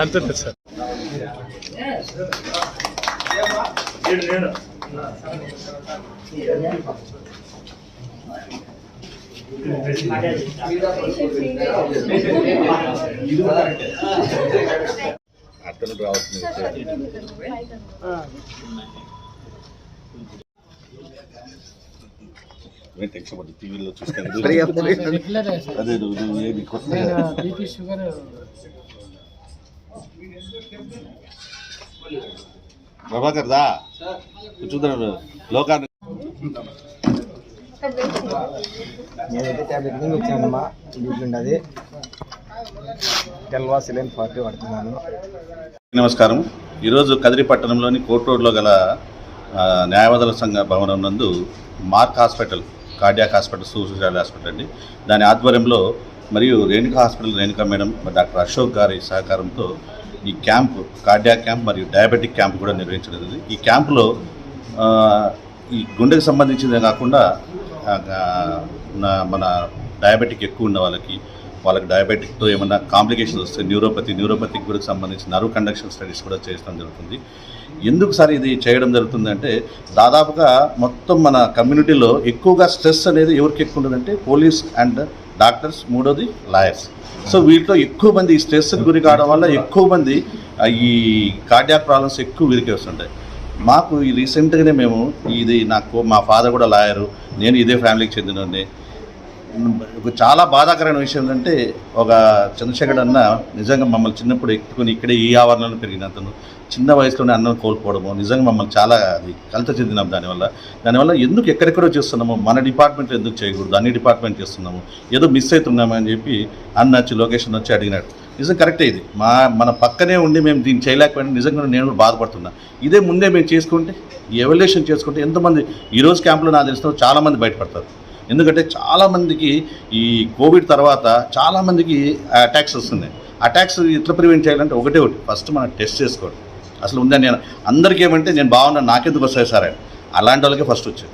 అంతే సార్ అతను రావాల్సింది నేను టెన్షన్ పడ్డా టీవీలో చూస్తాను రెగ్యులర్ అదే నువ్వు నువ్వు ఏది కొత్తగా నేను బీపీ షుగర్ ప్రభాకర్ దా చూద్దాం లోకాన్ని నేనైతే ట్యాబ్లెట్ టెల్వా సిలైన్ ఫార్టీ పడుతున్నాను నమస్కారం. ఈరోజు కదిరి పట్టణంలోని కోర్ట్ రోడ్లో గల న్యాయవాదుల సంఘ భవనం నందు Mark hospital cardiac hospital suicide hospital అండి. దాని ఆధ్వర్యంలో మరియు Renuka hospital Renuka madam doctor Ashok గారి సహకారంతో ఈ క్యాంప్ కార్డియాక్ క్యాంప్ మరియు డయాబెటిక్ క్యాంప్ కూడా నిర్వహించడం ఈ క్యాంపులో ఈ గుండెకు సంబంధించిందే కాకుండా మన డయాబెటిక్ ఎక్కువ ఉన్న వాళ్ళకి వాళ్ళకి డయాబెటిక్తో ఏమైనా కాంప్లికేషన్స్ వస్తే న్యూరోపతి న్యూరోపతికి కూడా సంబంధించి నర్వ్ కండక్షన్ స్టడీస్ కూడా చేయడం జరుగుతుంది. ఎందుకు సార్ ఇది చేయడం జరుగుతుందంటే దాదాపుగా మొత్తం మన కమ్యూనిటీలో ఎక్కువగా స్ట్రెస్ అనేది ఎవరికి ఎక్కువ ఉండదంటే పోలీస్ అండ్ డాక్టర్స్ మూడోది లాయర్స్ సో వీటిలో ఎక్కువ మంది ఈ స్ట్రెస్కి గురి కావడం వల్ల ఎక్కువ మంది ఈ కార్డియాక్ ప్రాబ్లమ్స్ ఎక్కువ వీరికి వస్తుంటాయి. మాకు ఈ రీసెంట్గానే మేము ఇది నాకు మా ఫాదర్ కూడా లాయరు నేను ఇదే ఫ్యామిలీకి చెందినోడిని. చాలా బాధాకరమైన విషయం ఏంటంటే ఒక చంద్రశేఖర్ అన్న నిజంగా మమ్మల్ని చిన్నప్పుడు ఎత్తుకొని ఇక్కడే ఈ ఆవరణలో పెరిగిన అతను చిన్న వయసులోనే అన్నం కోల్పోవడము నిజంగా మమ్మల్ని చాలా అది కలత చెందినాం దానివల్ల. దానివల్ల ఎందుకు ఎక్కడెక్కడో చేస్తున్నాము మన డిపార్ట్మెంట్లో ఎందుకు చేయకూడదు అన్ని డిపార్ట్మెంట్ చేస్తున్నాము ఏదో మిస్ అవుతున్నామని చెప్పి అన్న వచ్చి లొకేషన్ వచ్చి అడిగినాడు. నిజం కరెక్టే ఇది. మా మన పక్కనే ఉండి మేము దీన్ని చేయలేకపోయినా నిజంగా నేను కూడా బాధపడుతున్నా. ఇదే ముందే మేము చేసుకుంటే ఎవల్యూషన్ చేసుకుంటే ఎంతమంది ఈరోజు క్యాంప్లో నాకు తెలిసిన చాలామంది బయటపడతారు. ఎందుకంటే చాలామందికి ఈ కోవిడ్ తర్వాత చాలామందికి అటాక్స్ వస్తున్నాయి. అటాక్స్ ఎట్లా ప్రివెంట్ చేయాలంటే ఒకటే ఒకటి. ఫస్ట్ మనం టెస్ట్ చేసుకోవడం. అసలు ఉందని నేను? అందరికీ ఏమంటే నేను బాగున్నాను నాకెందుకు వస్తాయి సార్ అని. అలాంటి వాళ్ళకే ఫస్ట్ వచ్చేది.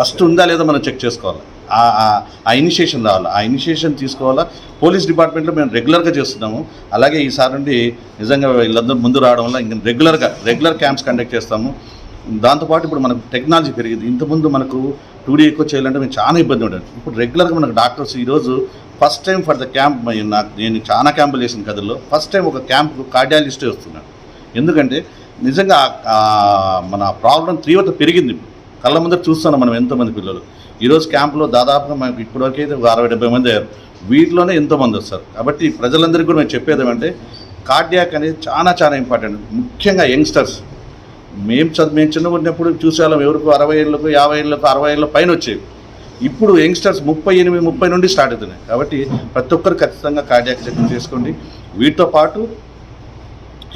ఫస్ట్ ఉందా లేదా మనం చెక్ చేసుకోవాలి? ఆ- ఆ ఇనిషియేషన్ రావాలి? ఆ ఇనిషియేషన్ తీసుకోవాలా? పోలీస్ డిపార్ట్మెంట్లో మేము రెగ్యులర్గా చేస్తున్నాము. అలాగే ఈసారి నుండి నిజంగా వీళ్ళందరూ ముందు రావడం వల్ల ఇంకా రెగ్యులర్గా రెగ్యులర్ క్యాంప్స్ కండక్ట్ చేస్తాము. దాంతోపాటు ఇప్పుడు మనకు టెక్నాలజీ పెరిగింది. ఇంతకుముందు మనకు టూ డీ ఎక్కువ చేయాలంటే మేము చాలా ఇబ్బంది ఉండేది. ఇప్పుడు రెగ్యులర్గా మనకు డాక్టర్స్ ఈరోజు first time for the camp నాకు నేను చాలా క్యాంపులు చేసిన కథల్లో ఫస్ట్ టైం ఒక క్యాంప్ కార్డియాలజిస్టే వస్తున్నాడు. ఎందుకంటే నిజంగా మన ప్రాబ్లం తీవ్రత పెరిగింది కళ్ళ ముందర చూస్తున్నాం మనం ఎంతోమంది పిల్లలు. ఈరోజు క్యాంప్లో దాదాపుగా మనకి ఇప్పటివరకు అయితే ఒక అరవై డెబ్బై మంది అయ్యారు. వీటిలోనే ఎంతోమంది వస్తారు. కాబట్టి ప్రజలందరికీ కూడా మేము చెప్పేది ఏమంటే కార్డియాక్ అనేది చాలా చాలా ఇంపార్టెంట్. ముఖ్యంగా యంగ్స్టర్స్. మేము చదువు మేము చిన్నగా ఉన్నప్పుడు చూసేవాళ్ళం ఎవరికి అరవై ఏళ్ళకు యాభై ఏళ్ళకు అరవై ఏళ్ళ పైన వచ్చేవి. ఇప్పుడు యంగ్స్టర్స్ ముప్పై ఎనిమిది ముప్పై నుండి స్టార్ట్ అవుతున్నాయి. కాబట్టి ప్రతి ఒక్కరు ఖచ్చితంగా కార్డియాక్ చెక్ చేసుకోండి. వీటితో పాటు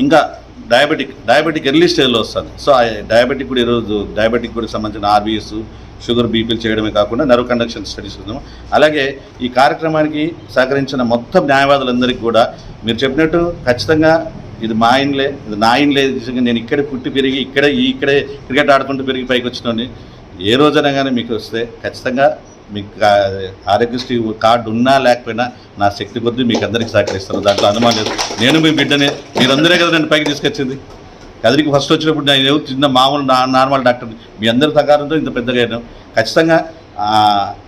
ఇంకా డయాబెటిక్ డయాబెటిక్ ఎర్లీ స్టేజ్లో వస్తుంది. సో ఆ డయాబెటిక్ కూడా ఈరోజు డయాబెటిక్ కూడా సంబంధించిన ఆర్బీఎస్ షుగర్ బీపీలు చేయడమే కాకుండా నర్వ్ కండక్షన్ స్టడీస్ ఉందాము అలాగే ఈ కార్యక్రమానికి సహకరించిన మొత్తం న్యాయవాదులందరికీ కూడా మీరు చెప్పినట్టు ఖచ్చితంగా ఇది మా ఆయనలే ఇది నా ఇండ్లే నేను ఇక్కడే పుట్టి పెరిగి ఇక్కడే ఇక్కడే క్రికెట్ ఆడుకుంటూ పెరిగి పైకి వచ్చినోని ఏ రోజైనా కానీ మీకు వస్తే ఖచ్చితంగా మీకు ఆరోగ్యశ్రీ కార్డు ఉన్నా లేకపోయినా నా శక్తి కొద్దీ మీకు అందరికీ సహకరిస్తాను. దాంట్లో అనుమానం లేదు. నేను మీ బిడ్డనే మీరందరే కదా నన్ను పైకి తీసుకొచ్చింది. కదిరికి ఫస్ట్ వచ్చినప్పుడు నేను ఎవరు చిన్న మామూలు నా నార్మల్ డాక్టర్ మీ అందరి సహకారంతో ఇంత పెద్దగా అయినాం ఖచ్చితంగా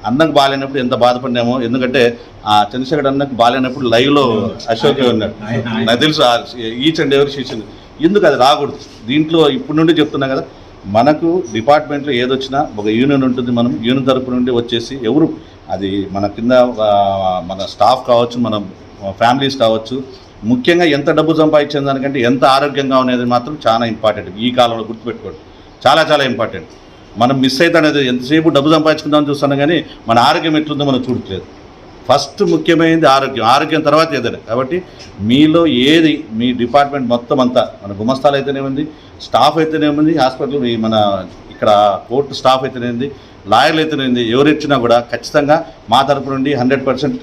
అన్నకు బాగాలేనప్పుడు ఎంత బాధపడినామో ఎందుకంటే ఆ చంద్రశేఖర్ అన్నకు బాగాలేనప్పుడు లైవ్లో అశోక్ ఉన్నాడు నాకు తెలుసు ఈచ్ అండ్ ఎవరి శిష్యులు ఎందుకు అది రాకూడదు? దీంట్లో ఇప్పటి నుండి చెప్తున్నా కదా మనకు డిపార్ట్మెంట్లో ఏదొచ్చినా ఒక యూనియన్ ఉంటుంది మనం యూనియన్ తరపు నుండి వచ్చేసి ఎవరు అది మన కింద మన స్టాఫ్ కావచ్చు మన ఫ్యామిలీస్ కావచ్చు ముఖ్యంగా ఎంత డబ్బు సంపాదించిన దానికంటే ఎంత ఆరోగ్యంగా అనేది మాత్రం చాలా ఇంపార్టెంట్ ఈ కాలంలో గుర్తుపెట్టుకోండి. చాలా చాలా ఇంపార్టెంట్ మనం మిస్ అయితే అనేది ఎంతసేపు డబ్బు సంపాదించుకుందామని చూస్తున్నాం కానీ మన ఆరోగ్యం ఎట్లుందో మనం చూడట్లేదు. ఫస్ట్ ముఖ్యమైనది ఆరోగ్యం. ఆరోగ్యం తర్వాత ఏదైనా. కాబట్టి మీలో ఏది మీ డిపార్ట్మెంట్ మొత్తం అంతా మన గుమస్తాలు అయితేనే ఉంది స్టాఫ్ అయితేనే ఉంది హాస్పిటల్ మన ఇక్కడ కోర్టు స్టాఫ్ అయితేనే ఉంది లాయర్లు అయితేనేది ఎవరిచ్చినా ఎవరు ఇచ్చినా కూడా ఖచ్చితంగా మా తరపు నుండి హండ్రెడ్ పర్సెంట్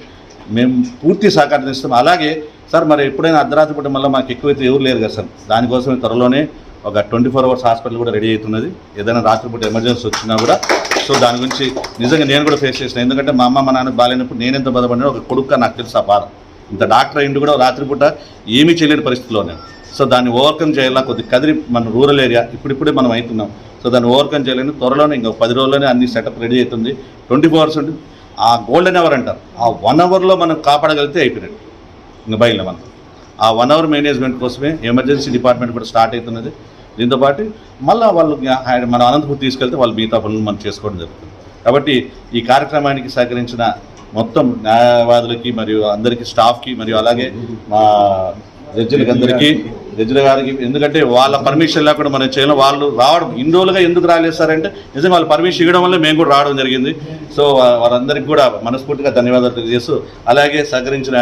మేము పూర్తి సహకారం ఇస్తాం. అలాగే సార్ మరి ఎప్పుడైనా అర్ధరాత్రి పూట మళ్ళీ మాకు ఎక్కువైతే ఎవరు లేరు కదా సార్. దానికోసం త్వరలోనే ఒక ట్వంటీ ఫోర్ అవర్స్ హాస్పిటల్ కూడా రెడీ అవుతున్నది. ఏదైనా రాత్రిపూట ఎమర్జెన్సీ వచ్చినా కూడా. సో దాని గురించి నిజంగా నేను కూడా ఫేస్ చేసిన. ఎందుకంటే మా అమ్మ మా నాన్న బాగాలేనప్పుడు నేను ఎంత బాధపడినా ఒక కొడుకు నాకు తెలుసు ఆ బాధ. ఇంత డాక్టర్ అయింది కూడా రాత్రిపూట ఏమీ చేయలేని పరిస్థితిలో నేను సో దాన్ని ఓవర్కమ్ చేయాలా? కొద్ది కదిరి మన రూరల్ ఏరియా. ఇప్పుడిప్పుడే మనం అవుతున్నాం. సో దాన్ని ఓవర్కమ్ చేయలేని త్వరలోనే ఇంకా పది రోజుల్లోనే అన్ని సెటప్ రెడీ అవుతుంది. ట్వంటీ ఫోర్ అవర్స్ ఉంటుంది ఆ గోల్డెన్ అవర్ అంటారు. ఆ వన్ అవర్లో మనం కాపాడగలిగితే అయిపోయినట్టు. ఇంకా బయలుదేరి మనం ఆ వన్ అవర్ మేనేజ్మెంట్ కోసమే ఎమర్జెన్సీ డిపార్ట్మెంట్ కూడా స్టార్ట్ అవుతున్నది. దీంతో పాటు మళ్ళీ వాళ్ళు ఆయన మన అనంతపూర్ తీసుకెళ్తే వాళ్ళు మిగతా పనులు మనం చేసుకోవడం జరుగుతుంది. కాబట్టి ఈ కార్యక్రమానికి సహకరించిన మొత్తం న్యాయవాదులకి మరియు అందరికీ స్టాఫ్కి మరియు అలాగే మా జడ్జిలకి అందరికీ జడ్జిల గారికి ఎందుకంటే వాళ్ళ పర్మిషన్ లేకుండా మనం చేయడం వాళ్ళు రావడం ఇన్ని రోజులుగా ఎందుకు రాలేదు సార్ అంటే నిజంగా వాళ్ళు పర్మిషన్ ఇవ్వడం వల్ల మేము కూడా రావడం జరిగింది. సో వారందరికీ కూడా మనస్ఫూర్తిగా ధన్యవాదాలు తెలియజేస్తూ అలాగే సహకరించిన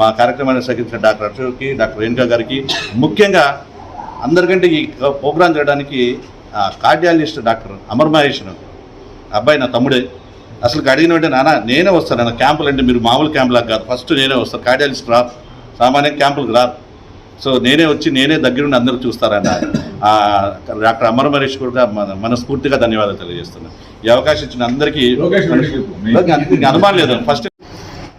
మా కార్యక్రమాన్ని సహకరించిన డాక్టర్ అశోక్కి డాక్టర్ రేణుకా గారికి ముఖ్యంగా అందరికంటే ఈ ప్రోగ్రాం చేయడానికి కార్డియాలజిస్ట్ డాక్టర్ అమర్ మహేష్ అబ్బాయి నా తమ్ముడే. అసలు అడిగిన వెంటనే నాన్న నేనే వస్తాను నా క్యాంపులు అంటే మీరు మామూలు క్యాంపులకు కాదు. ఫస్ట్ నేనే వస్తాను కార్డియాలజిస్ట్ రారు సామాన్య క్యాంపులకు రారు సో నేనే వచ్చి నేనే దగ్గరుండి అందరూ చూస్తారన్న. డాక్టర్ అమర్ మహేష్ కూడా మన- మనస్ఫూర్తిగా ధన్యవాదాలు తెలియజేస్తున్నాను ఈ అవకాశం ఇచ్చిన అందరికీ అనుమానం లేదు. ఫస్ట్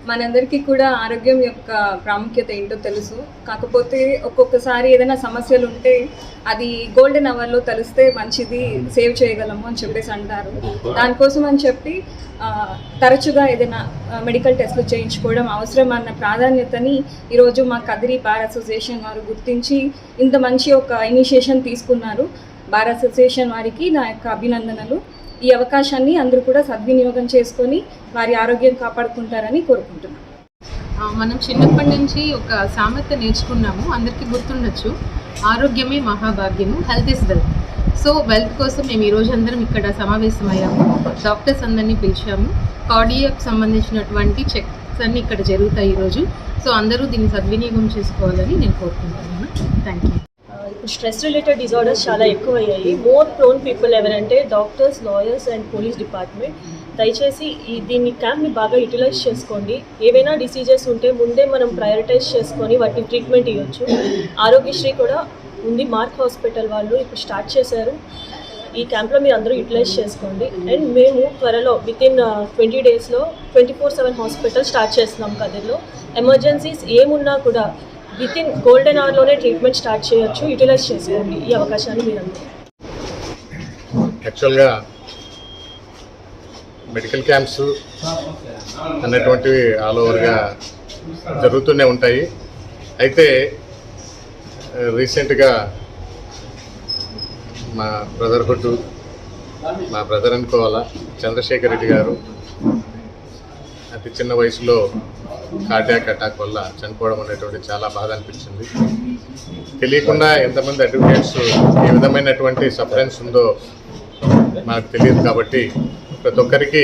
మనందరికీ కూడా ఆరోగ్యం యొక్క ప్రాముఖ్యత ఏంటో తెలుసు. కాకపోతే ఒక్కొక్కసారి ఏదైనా సమస్యలు ఉంటే అది గోల్డెన్ అవర్లో తెలిస్తే మంచిది సేవ్ చేయగలము అని చెప్పేసి అంటారు. దానికోసం అని చెప్పి తరచుగా ఏదైనా మెడికల్ టెస్ట్లు చేయించుకోవడం అవసరం అన్న ప్రాధాన్యతని ఈరోజు మా కదిరి బార్ అసోసియేషన్ వారు గుర్తించి ఇంత మంచి ఒక ఇనిషియేషన్ తీసుకున్నారు. బార్ అసోసియేషన్ వారికి నా యొక్క అభినందనలు. ఈ అవకాశాన్ని అందరూ కూడా సద్వినియోగం చేసుకొని వారి ఆరోగ్యం కాపాడుకుంటారని కోరుకుంటున్నాను మనం చిన్నప్పటి నుంచి ఒక సామెత నేర్చుకున్నాము. అందరికీ గుర్తుండొచ్చు. ఆరోగ్యమే మహాభాగ్యము health is wealth. So wealth కోసం మేము ఈరోజు అందరం ఇక్కడ సమావేశమయ్యాము. డాక్టర్స్ అందరినీ పిలిచాము. కార్డియాకి సంబంధించినటువంటి చెక్స్ అన్నీ ఇక్కడ జరుగుతాయి ఈరోజు సో అందరూ దీన్ని సద్వినియోగం చేసుకోవాలని నేను కోరుకుంటున్నాను. Thank you stress related disorders చాలా ఎక్కువ అయ్యాయి మోర్ ప్రోన్ పీపుల్ ఎవరంటే doctors lawyers and police department దయచేసి ఈ దీన్ని క్యాంప్ని బాగా యూటిలైజ్ చేసుకోండి. ఏవైనా డిసీజెస్ ఉంటే ముందే మనం ప్రయారిటైజ్ చేసుకొని వాటిని ట్రీట్మెంట్ ఇవ్వచ్చు ఆరోగ్యశ్రీ కూడా ఉంది. మార్క్ హాస్పిటల్ వాళ్ళు ఇప్పుడు స్టార్ట్ చేశారు. ఈ క్యాంప్లో మీరు అందరూ యూటిలైజ్ చేసుకోండి. అండ్ మేము త్వరలో విత్ ఇన్ ట్వంటీ డేస్లో twenty four seven hospital start చేస్తున్నాం కదిలో ఎమర్జెన్సీస్ ఏమున్నా కూడా విత్ ఇన్ గోల్డెన్ అవర్లోనే ట్రీట్మెంట్ స్టార్ట్ చేయొచ్చు యూటిలైజ్ చేసుకోండి ఈ అవకాశాన్ని మీరు యాక్చువల్గా మెడికల్ క్యాంప్స్ అన్నటువంటివి ఆల్ ఓవర్గా జరుగుతూనే ఉంటాయి. అయితే రీసెంట్గా మా బ్రదర్ హుడ్ మా బ్రదర్ అనుకోవాలా చంద్రశేఖర్ రెడ్డి గారు అతి చిన్న వయసులో కార్డియాక్ అటాక్ వల్ల చనిపోవడం అనేటువంటి చాలా బాధ అనిపించింది. తెలియకుండా ఎంతమంది అడ్వకేట్స్ ఏ విధమైనటువంటి సఫరెన్స్ ఉందో మనకు తెలియదు కాబట్టి ప్రతి ఒక్కరికి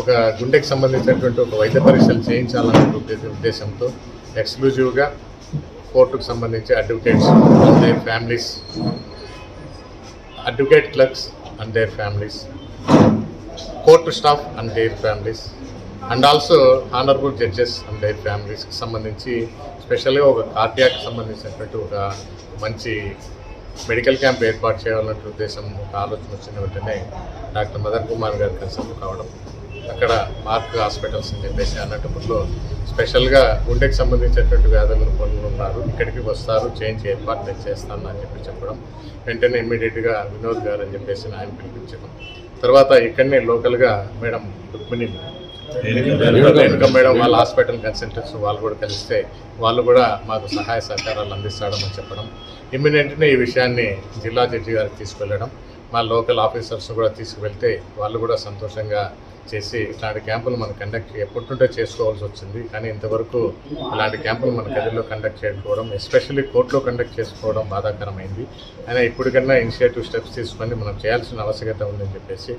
ఒక గుండెకి సంబంధించినటువంటి ఒక వైద్య పరీక్షలు చేయించాలనే ఉద్దేశంతో ఎక్స్క్లూజివ్గా కోర్టుకు సంబంధించి advocates and their families advocate clerks and their families court staff and their families and also honourable judges and their ఫ్యామిలీస్కి సంబంధించి స్పెషల్గా ఒక కార్డియాక్ సంబంధించినటువంటి ఒక మంచి మెడికల్ క్యాంప్ ఏర్పాటు చేయాలన్న ఉద్దేశం ఒక ఆలోచన వచ్చిన వెంటనే డాక్టర్ మదన్ కుమార్ గారు కన్సల్ట్ కావడం అక్కడ మార్క్ హాస్పిటల్స్ అని చెప్పేసి అన్నట్టులో స్పెషల్గా గుండెకి సంబంధించినటువంటి వ్యాధులను పనులు ఉన్నారు ఇక్కడికి వస్తారు చేంజ్ ఏర్పాటు నేను చేస్తాను అని చెప్పి చెప్పడం వెంటనే ఇమ్మీడియట్గా వినోద్ గారు అని చెప్పేసి ఆయన పిలిపించడం. తర్వాత ఇక్కడనే లోకల్గా మేడం రుక్మిణి రేణుక మేడం? వాళ్ళ హాస్పిటల్ కన్సల్టెంట్స్ వాళ్ళు కూడా కలిస్తే వాళ్ళు కూడా మాకు సహాయ సహకారాలు అందిస్తాడని చెప్పడం. ఇమ్మీడియట్గా ఈ విషయాన్ని జిల్లా జడ్జి గారికి తీసుకెళ్ళడం మా లోకల్ ఆఫీసర్స్ కూడా తీసుకువెళ్తే వాళ్ళు కూడా సంతోషంగా చేసి ఇట్లాంటి క్యాంపులు మనం కండక్ట్ ఎప్పుడుంటే చేసుకోవాల్సి వచ్చింది. కానీ ఇంతవరకు ఇలాంటి క్యాంపులు మన గదిలో కండక్ట్ చేయకపోవడం ఎస్పెషల్లీ కోర్టులో కండక్ట్ చేసుకోవడం బాధాకరమైంది. అయినా ఇప్పటికన్నా ఇనిషియేటివ్ స్టెప్స్ తీసుకొని మనం చేయాల్సిన ఆవశ్యకత ఉందని చెప్పేసి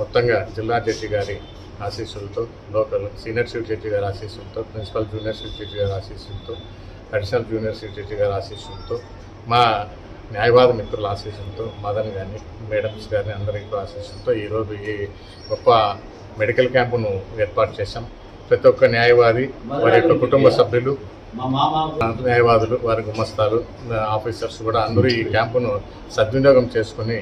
మొత్తంగా జిల్లా జడ్జి గారి ఆశీస్సులతో లోకల్ సీనియర్ చీఫ్ జడ్జి గారి ఆశీస్సులతో ప్రిన్సిపల్ జూనియర్ చీఫ్ జడ్జి గారి ఆశీస్సులతో అడిషనల్ జూనియర్ చీఫ్ జడ్జి గారి ఆశీస్సులతో మా న్యాయవాద మిత్రుల ఆశీస్సులతో మదన్ కానీ మేడమ్స్ కానీ అందరికీ ఆశీస్సులతో ఈరోజు ఈ గొప్ప మెడికల్ క్యాంపును ఏర్పాటు చేశాం. ప్రతి ఒక్క న్యాయవాది వారి యొక్క కుటుంబ సభ్యులు న్యాయవాదులు వారి గుమస్తాలు ఆఫీసర్స్ కూడా అందరూ ఈ క్యాంపును సద్వినియోగం చేసుకుని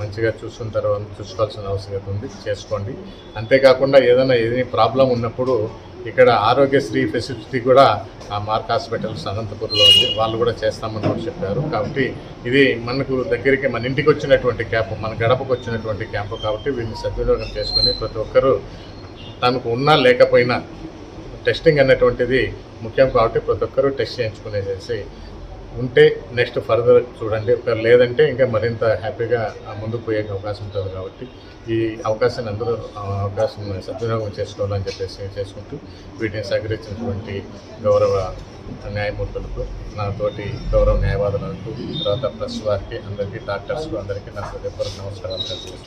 మంచిగా చూసుకుంటారు అని చూసుకోవాల్సిన అవసరం ఉంది చేసుకోండి. అంతేకాకుండా ఏదైనా ఏదైనా ప్రాబ్లం ఉన్నప్పుడు ఇక్కడ ఆరోగ్యశ్రీ ఫెసిలిటీ కూడా ఆ మార్క్ హాస్పిటల్స్ అనంతపూర్లో ఉంది. వాళ్ళు కూడా చేస్తామని కూడా చెప్పారు. కాబట్టి ఇది మనకు దగ్గరికి మన ఇంటికి వచ్చినటువంటి క్యాంపు మన గడపకు వచ్చినటువంటి క్యాంపు కాబట్టి వీళ్ళని సద్వినియోగం చేసుకొని ప్రతి ఒక్కరూ తనకు ఉన్నా లేకపోయినా టెస్టింగ్ అనేటువంటిది ముఖ్యం కాబట్టి ప్రతి ఒక్కరూ టెస్ట్ చేయించుకునేసేసి ఉంటే నెక్స్ట్ ఫర్దర్ చూడండి. లేదంటే ఇంకా మరింత హ్యాపీగా ముందుకు పోయే అవకాశం ఉంటుంది కాబట్టి ఈ అవకాశాన్ని అందరూ ఆ, అవకాశం సద్వినియోగం చేసుకోవాలని చెప్పేసి చేసుకుంటూ వీటిని సహకరించినటువంటి గౌరవ న్యాయమూర్తులకు నాతోటి గౌరవ న్యాయవాదులకు తర్వాత ప్రెస్ వారికి అందరికీ డాక్టర్స్కు అందరికీ నా హృదయపూర్వక నమస్కారాలు